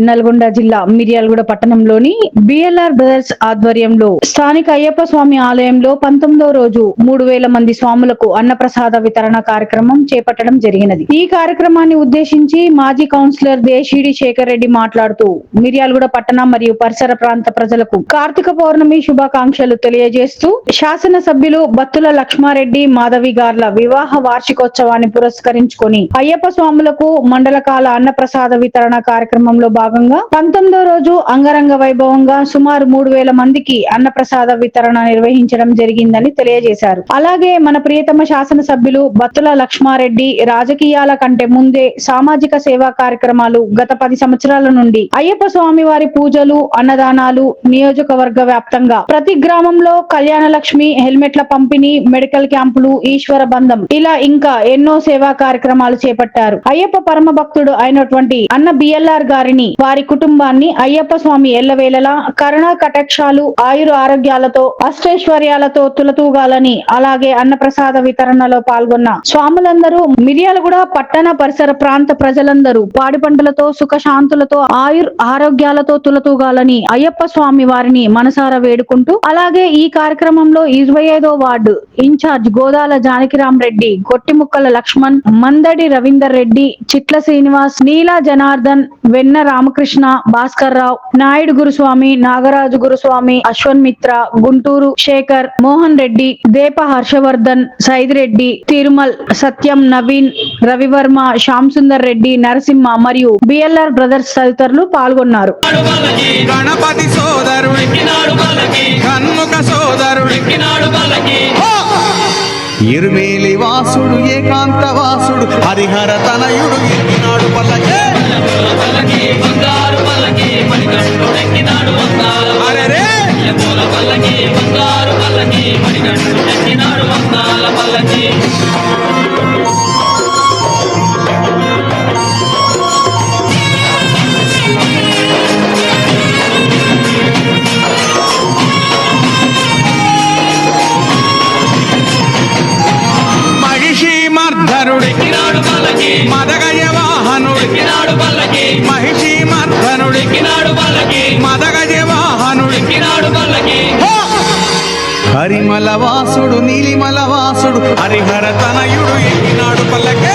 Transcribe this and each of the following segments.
నల్గొండ జిల్లా మిర్యాలగూడ పట్టణంలోని BLR brothers ఆధ్వర్యంలో స్థానిక అయ్యప్ప స్వామి ఆలయంలో పంతొమ్మిదో రోజు మూడు వేల మంది స్వాములకు అన్నప్రసాద వితరణ కార్యక్రమం చేపట్టడం జరిగినది. ఈ కార్యక్రమాన్ని ఉద్దేశించి మాజీ కౌన్సిలర్ దేశిడి శేఖర్ రెడ్డి మాట్లాడుతూ మిర్యాలగూడ పట్టణ మరియు పరిసర ప్రాంత ప్రజలకు కార్తీక పౌర్ణమి శుభాకాంక్షలు తెలియజేస్తూ శాసన సభ్యులు బత్తుల లక్ష్మారెడ్డి మాధవి గార్ల వివాహ వార్షికోత్సవాన్ని పురస్కరించుకొని అయ్యప్ప స్వాములకు మండలకాల అన్నప్రసాద వితరణ కార్యక్రమంలో భాగంగా పంతొమ్మిదో రోజు అంగరంగ వైభవంగా సుమారు మూడు వేల మందికి అన్నప్రసాద వితరణ నిర్వహించడం జరిగిందని తెలియజేశారు. అలాగే మన ప్రియతమ శాసన సభ్యులు బత్తుల లక్ష్మారెడ్డి రాజకీయాల కంటే ముందే సామాజిక సేవా కార్యక్రమాలు గత పది సంవత్సరాల నుండి అయ్యప్ప స్వామి వారి పూజలు అన్నదానాలు నియోజకవర్గ వ్యాప్తంగా ప్రతి గ్రామంలో కళ్యాణ లక్ష్మి హెల్మెట్ల పంపిణీ మెడికల్ క్యాంపులు ఈశ్వర బంధం ఇలా ఇంకా ఎన్నో సేవా కార్యక్రమాలు చేపట్టారు. అయ్యప్ప పరమ భక్తుడు అయినటువంటి అన్న బిఎల్ఆర్ గారిని వారి కుటుంబాన్ని అయ్యప్ప స్వామి ఎల్లవేళలా కరుణ కటాక్షాలు ఆయుర ఆరోగ్యాలతో అష్టైశ్వర్యాలతో తులతూగాలని అలాగే అన్నప్రసాద వితరణలో పాల్గొన్న స్వాములందరూ మిర్యాలగూడ పట్టణ పరిసర ప్రాంత ప్రజలందరూ పాడి పంటలతో సుఖశాంతులతో ఆయుర్ ఆరోగ్యాలతో తులతూగాలని అయ్యప్ప స్వామి వారిని మనసారా వేడుకుంటూ అలాగే ఈ కార్యక్రమంలో ఇరవై ఐదో వార్డు ఇన్ఛార్జ్ గోదాల జానకిరాం రెడ్డి గొట్టిముక్కల లక్ష్మణ్ మందడి రవీందర్ రెడ్డి చిట్ల శ్రీనివాస్ నీలా జనార్దన్ వెన్న రామకృష్ణ భాస్కర్ రావు నాయుడు గురుస్వామి నాగరాజు గురుస్వామి అశ్వన్ మిత్ర గుంటూరు శేఖర్ మోహన్ రెడ్డి దేప హర్షవర్ధన్ సైదిరెడ్డి తిరుమల్ సత్యం నవీన్ రవివర్మ శ్యామ్ సుందర్ రెడ్డి నరసింహ మరియు బిఎల్ఆర్ బ్రదర్స్ తదితరులు పాల్గొన్నారు. గణపతి సోదరుడు ఇరుమేలి వాసుడు ఏకాంత వాసుడు హరిహర తనయుడు ఎక్కినాడు పల్లకే అరెరే! పల్లకి హరిహర తనయుడు ఎక్కినాడు పల్లకే.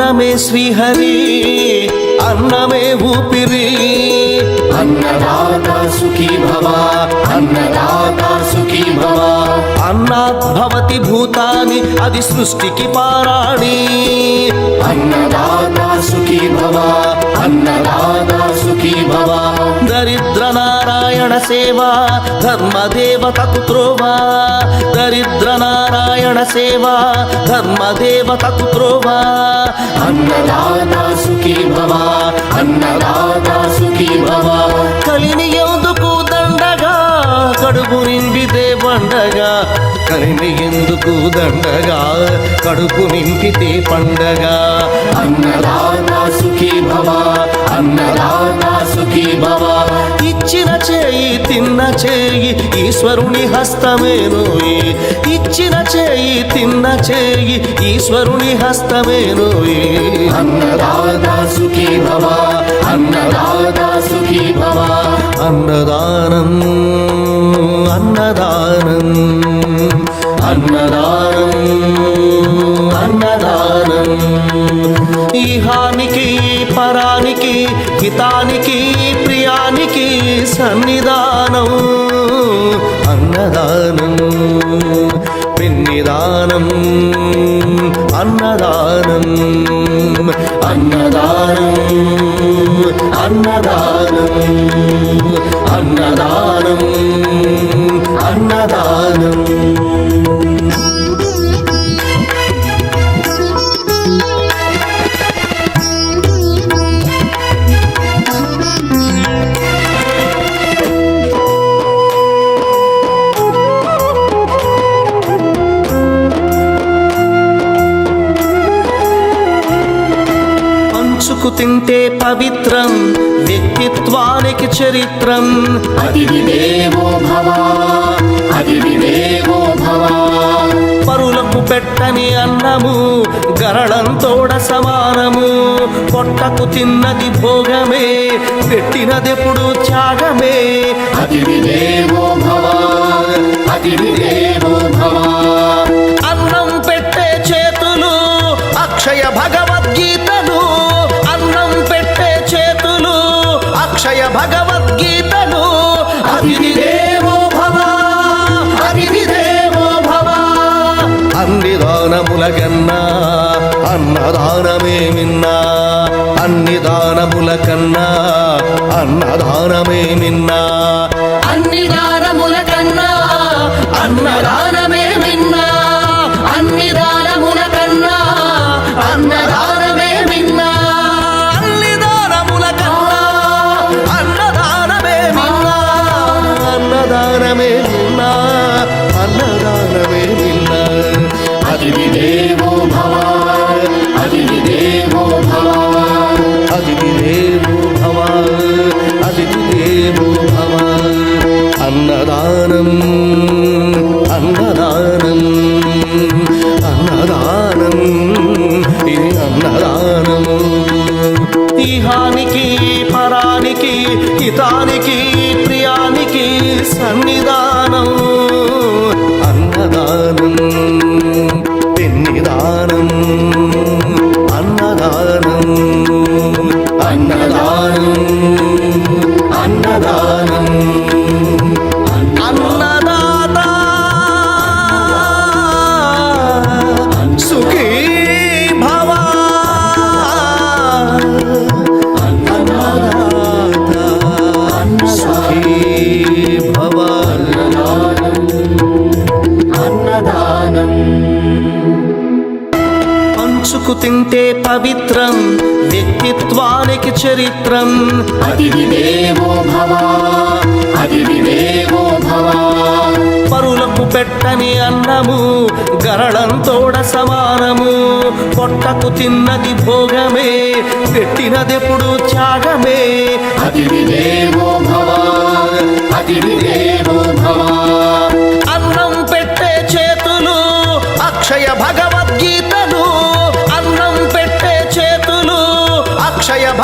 అన్నమే శ్రీహరి అన్నమే ఊపిరి. అన్నదాత సుఖీ భవ అన్నదాత సుఖీ భవ అన్నాత్ భవతి భూతాని అది సృష్టికి పారాణి అన్నదాత సుఖీ భవ అన్నదాత సుఖీ భవ. దరిద్ర నారాయణ సేవా ధర్మదేవతకు త్రోవా. దరిద్ర నారాయణ సేవా ధర్మదేవతకు త్రోవా. అన్నదాత సుఖీ భవ అన్నదాత సుఖీ భవ. కలిని ఎందుకు దండగా కడుపు నిండితే పండగా. కలిని ఎందుకు దండగా? కడుపు నింపితే పండగ. అన్నదాత సుఖీ భవ అన్నదాత సుఖీ భవ. ఇచ్చిన చేయి తిన్న చేయి ఈశ్వరుని హస్తమేనోయి ఇచ్చిన చేయి తిన్న చేయి ఈశ్వరుని హస్తమేనోయి అన్నదాత సుఖీ భవ అన్నదాత సుఖీ భవ అన్నదానం అన్నదానం అన్నదానం అన్నదానం ఈహానికి పరానికి హితానికి ప్రియానికి సన్నిధానం అన్నదానం పిన్నిదానం అన్నదానం అన్నదానం అన్నదానం అన్నదానం వ్యక్తిత్వానికి చరిత్రం అతిథి దేవో భవ అతిథి దేవో భవ. పరులకు పెట్టని అన్నము గరళంతోడ సమానము. పొట్టకు తిన్నది భోగమే పెట్టినదెప్పుడు త్యాగమే. అతిథి దేవో భవ అతిథి దేవో భవ. దానములకన్నా అన్నదానమే మిన్నా అన్ని దానముల కన్నా అన్నదానమే మిన్నా. అన్ని దానముల కన్నా అన్నదానమే 감사합니다. తింటే పవిత్రం వ్యక్తిత్వానికి చరిత్రం. భవ భవ. పరులకు పెట్టని అన్నము గరళంతోడ సమానము. పొట్టకు తిన్నది భోగమే పెట్టినదెప్పుడు త్యాగమే. భవ భవ. అన్నం పెట్టే చేతులు అక్షయ భగవద్గీతలు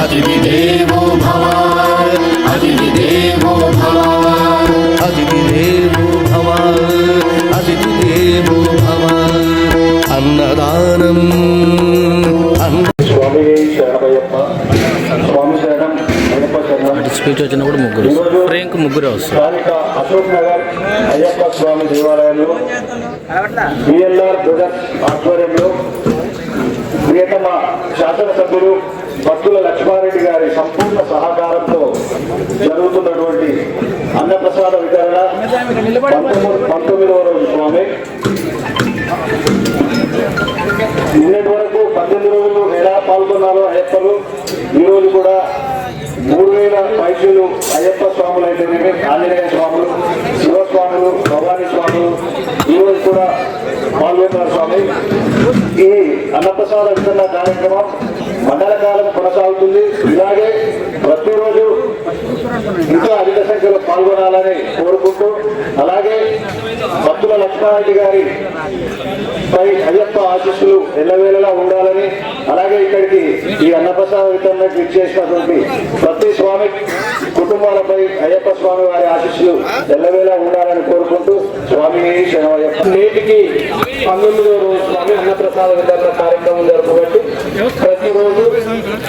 అతిథి దేవో భవ అతిథి దేవో భవ అతిథి దేవో భవ అతిథి దేవో భవ అన్నదానం అన్న స్వామి శరణయ్యప్ప స్వామి శరణం స్పీచ్ వచ్చినప్పుడు ముగ్గురు. ప్రేంక్ ముగ్గురే వస్తారు. అశోక్ నగర్ అయ్యప్ప స్వామి దేవాలయంలో బిఎల్ఆర్ బ్రదర్స్ ఆధ్వర్యంలో ప్రియతమ శాసనసభ్యులు భక్తుల లక్ష్మారెడ్డి గారి సంపూర్ణ సహకారంతో జరుగుతున్నటువంటి అన్నప్రసాద వితరణ పంతొమ్మిది పంతొమ్మిదవ రోజు స్వామి. నిన్నటి వరకు పద్దెనిమిది రోజులు ఎలా పాల్గొన్నారో అయ్యప్పలు ఈరోజు కూడా మూడు వేల వైద్యులు అయ్యప్ప స్వాములు అయితేనేమి ఆంజనేయ స్వాములు స్వాములు భవానీ స్వాములు ఈరోజు కూడా పాల్గొన్నారు స్వామి. ఈ అన్నప్రసాద వితరణ కార్యక్రమం మండల కాలం కొనసాగుతుంది. ఇలాగే ప్రతిరోజు ఇంకా అధిక సంఖ్యలో పాల్గొనాలని కోరుకుంటూ అలాగే భక్తుల లక్ష్మారెడ్డి గారి పై అయ్యప్ప ఆశీస్సులు ఎల్లవేళలా ఉండాలని అలాగే ఇక్కడికి ఈ అన్నప్రసాద వితరణకు ఇచ్చేసినటువంటి ప్రతి స్వామి కుటుంబాలపై అయ్యప్ప స్వామి వారి ఆశీస్సులు ఎల్లవేళలా ఉండాలని కోరుకుంటూ స్వామి నేటికి పంతొమ్మిదో రోజు స్వామి అన్నప్రసాద వితరణ కార్యక్రమం జరపబట్టి ప్రతిరోజు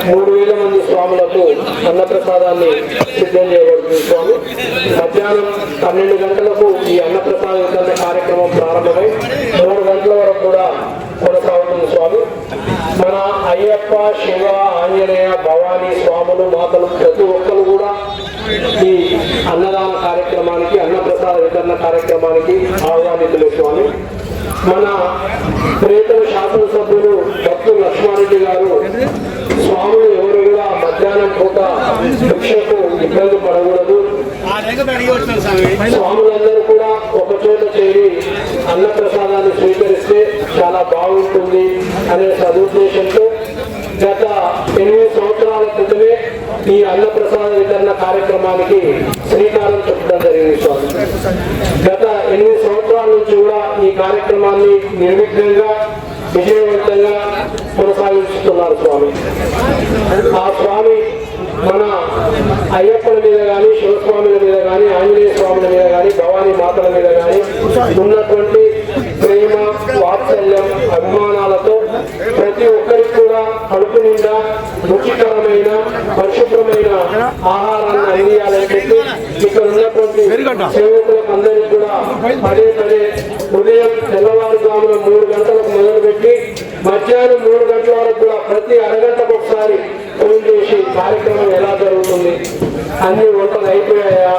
మూడు వేల మంది స్వాములకు అన్నప్రసాదాన్ని సిద్ధం చేయబడుతుంది స్వామి. మధ్యాహ్నం పన్నెండు గంటలకు ఈ అన్నప్రసాద వితరణ కార్యక్రమం ప్రారంభమై మూడు గంటల వరకు కూడా కొనసాగుతుంది స్వామి. మన అయ్యప్ప శివ ఆంజనేయ భవానీ స్వాములు మాతలు ప్రతి ఒక్కరు కార్యక్రమానికి అన్నప్రసాద వితరణ కార్యక్రమానికి ఆహ్వానితులు స్వామి. మన ప్రియతమ శాసనసభ్యులు డాక్టర్ లక్ష్మారెడ్డి గారు స్వాములు ఎవరు కూడా మధ్యాహ్నం పూట భిక్షకు ఇబ్బంది పడకూడదు. స్వాములందరూ కూడా ఒక చోట చేరి అన్నప్రసాదాన్ని స్వీకరిస్తే చాలా బాగుంటుంది అనే సదుద్దేశంతో గత ఎనిమిది సంవత్సరాలు ఈ అన్నప్రసాద వితరణ కార్యక్రమానికి శ్రీకారం చుట్టడం జరిగింది స్వామి. గత ఎనిమిది సంవత్సరాల నుంచి కూడా ఈ కార్యక్రమాన్ని నిర్విఘ్నంగా విజయవంతంగా కొనసాగిస్తున్నారు స్వామి. ఆ స్వామి మన అయ్యప్పల మీద కానీ శివస్వాముల మీద కానీ ఆంజనేయ స్వాముల మీద కానీ భవానీ మాతల మీద కానీ ఉన్నటువంటి ప్రేమ వాత్సల్యం అభిమానాలతో ప్రతి ఒక్కరికి కూడా నిండా రుచికరమైన పరిశుభ్రమైన ఆహారాన్ని అందియాలని చెప్పి ఇక్కడ ఉన్నటువంటి సేవకులకు అందరికీ కూడా పదే పదే ఉదయం తెల్లవారుజామున మూడు గంటలకు మొదలుపెట్టి మధ్యాహ్నం మూడు గంటల వరకు కూడా ప్రతి అరగంటకు ఒకసారి ఫోన్ చేసి కార్యక్రమం ఎలా జరుగుతుంది అన్ని వంటలు అయిపోయాయా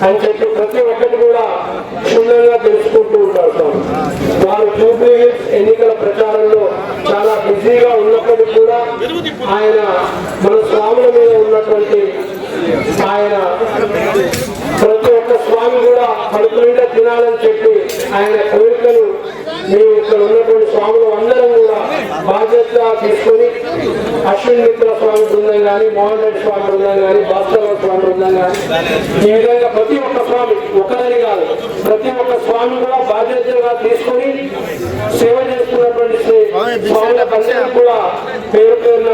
అని చెప్పి ప్రతి ఒక్కటి కూడా క్షుణ్ణంగా తెలుసుకుంటూ ఉంటారు. వారు జూబ్లీ హిల్స్ ఎన్నికల ప్రచారంలో కూడా ఆయన మన స్వాముల మీద ఉన్నటువంటి ఆయన ప్రతి ఒక్క స్వామి కూడా కడుపు నిండా తినాలని చెప్పి ఆయన కోరికలు మేము ఇక్కడ ఉన్నటువంటి స్వాములు అందరం కూడా బాధ్యత తీసుకొని అశ్విన్ మిత్ర స్వామి బృందం కానీ మోహన్ రెడ్డి స్వామి బృందం కానీ భాస్కర్ స్వామి బృందం కానీ ఈ విధంగా ప్రతి స్వామి ఒకదని కాదు. ప్రతి ఒక్క స్వామి కూడా బాధ్యతగా తీసుకొని సేవ చేస్తున్నటువంటి అందరికీ కూడా పేరు పేరున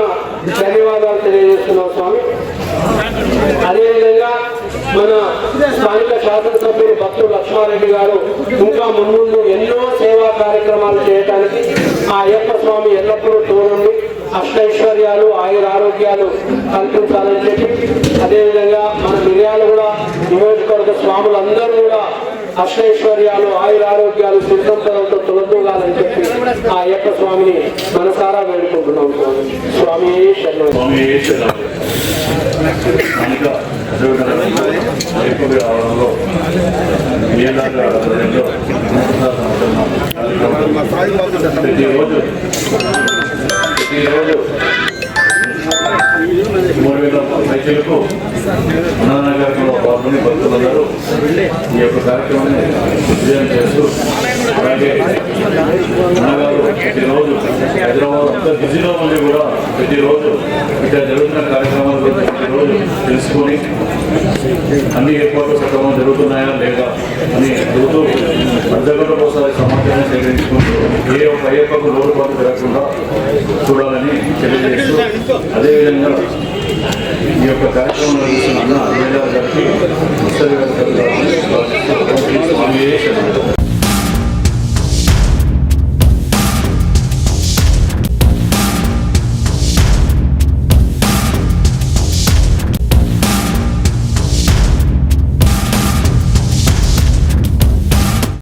ధన్యవాదాలు తెలియజేస్తున్నాం స్వామి. అదేవిధంగా మన స్థానిక శాసనసభ్యులు భక్తులు లక్ష్మారెడ్డి గారు ఇంకా ముందు ఎన్నో సేవా కార్యక్రమాలు చేయడానికి ఆ అయ్యప్ప స్వామి ఎల్లప్పుడూ తోడుండి. అష్టైశ్వర్యాలు ఆయుర ఆరోగ్యాలు కల్పించాలని చెప్పి అదేవిధంగా మన మిర్యాలు కూడా నియోజకవర్గ స్వాములందరూ కూడా అష్టైశ్వర్యాలు ఆయుర ఆరోగ్యాలు సుసంపదంతో తొలదూగాలని చెప్పి ఆ యొక్క స్వామిని మనసారా వేడుకుంటున్నాం స్వామి స్వామి ఈశ్వరుడు. రావడంలో మీలాగా ప్రతిరోజు ప్రతిరోజు మూడు వేల పైసలకు అన్ననగరంలో పాల్గొని భక్తులందరూ ఈ యొక్క కార్యక్రమాన్ని విజయం చేస్తూ అలాగే అన్నగారు ప్రతిరోజు హైదరాబాద్ అంతా బిజీలో ఉండి కూడా ప్రతిరోజు ఇక్కడ జరుగుతున్న కార్యక్రమాల గురించి ప్రతిరోజు తెలుసుకొని అన్ని ఏర్పాట్లు సక్రమం జరుగుతున్నాయా లేదా అని అడుగుతూ అర్ధగంట ఒకసారి సేకరించుకుంటూ ఏ ఒక్క అయ్యప్పకు లోటుపాటు జరగకుండా చూడాలని తెలియజేస్తూ అదేవిధంగా ఈ యొక్క కార్యక్రమంలో చూస్తున్న అన్న అన్నయ్య గారికి ముసలి గారి